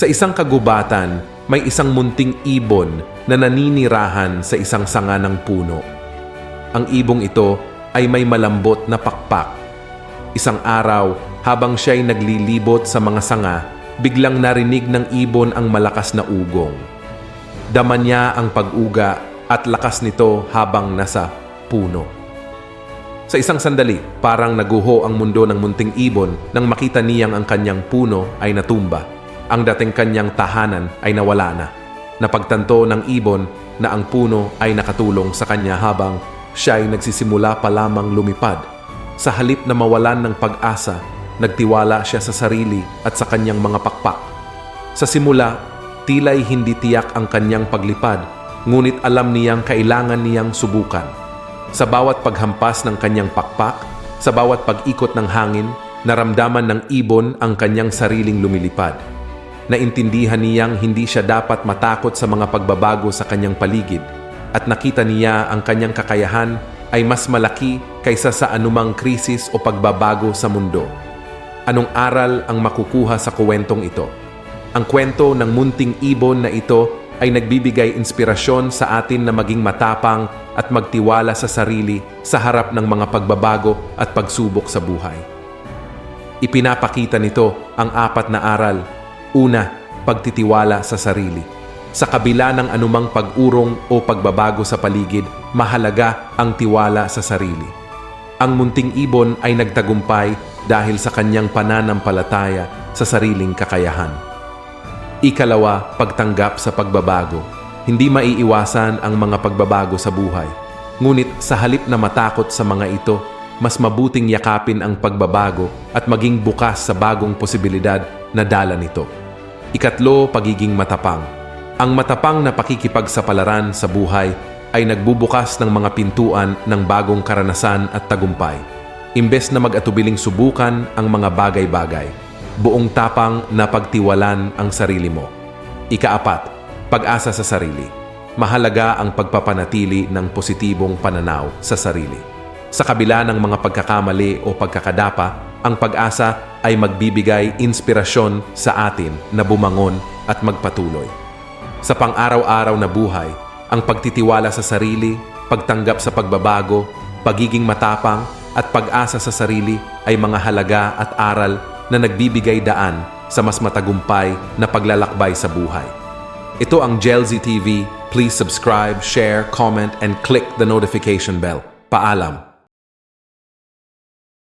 Sa isang kagubatan, may isang munting ibon na naninirahan sa isang sanga ng puno. Ang ibong ito ay may malambot na pakpak. Isang araw, habang siya'y naglilibot sa mga sanga, biglang narinig ng ibon ang malakas na ugong. Dama niya ang pag-uga at lakas nito habang nasa puno. Sa isang sandali, parang naguho ang mundo ng munting ibon nang makita niyang ang kanyang puno ay natumba. Ang dating kanyang tahanan ay nawala na. Napagtanto ng ibon na ang puno ay nakatulong sa kanya habang siya ay nagsisimula pa lamang lumipad. Sa halip na mawalan ng pag-asa, nagtiwala siya sa sarili at sa kanyang mga pakpak. Sa simula, tila'y hindi tiyak ang kanyang paglipad, ngunit alam niyang kailangan niyang subukan. Sa bawat paghampas ng kanyang pakpak, sa bawat pag-ikot ng hangin, naramdaman ng ibon ang kanyang sariling lumilipad. Naintindihan niyang hindi siya dapat matakot sa mga pagbabago sa kanyang paligid at nakita niya ang kanyang kakayahan ay mas malaki kaysa sa anumang krisis o pagbabago sa mundo. Anong aral ang makukuha sa kwentong ito? Ang kwento ng munting ibon na ito ay nagbibigay inspirasyon sa atin na maging matapang at magtiwala sa sarili sa harap ng mga pagbabago at pagsubok sa buhay. Ipinapakita nito ang apat na aral. Una, pagtitiwala sa sarili. Sa kabila ng anumang pag-urong o pagbabago sa paligid, mahalaga ang tiwala sa sarili. Ang munting ibon ay nagtagumpay dahil sa kanyang pananampalataya sa sariling kakayahan. Ikalawa, pagtanggap sa pagbabago. Hindi maiiwasan ang mga pagbabago sa buhay. Ngunit sa halip na matakot sa mga ito, mas mabuting yakapin ang pagbabago at maging bukas sa bagong posibilidad na dala nito. Ikatlo, pagiging matapang. Ang matapang na pakikipagsapalaran sa buhay ay nagbubukas ng mga pintuan ng bagong karanasan at tagumpay. Imbes na mag-atubiling subukan ang mga bagay-bagay, buong tapang na pagtiwalan ang sarili mo. Ikaapat, pag-asa sa sarili. Mahalaga ang pagpapanatili ng positibong pananaw sa sarili. Sa kabila ng mga pagkakamali o pagkakadapa, ang pag-asa ay magbibigay inspirasyon sa atin na bumangon at magpatuloy. Sa pang-araw-araw na buhay, ang pagtitiwala sa sarili, pagtanggap sa pagbabago, pagiging matapang at pag-asa sa sarili ay mga halaga at aral na nagbibigay daan sa mas matagumpay na paglalakbay sa buhay. Ito ang Gelzy TV. Please subscribe, share, comment, and click the notification bell. Paalam.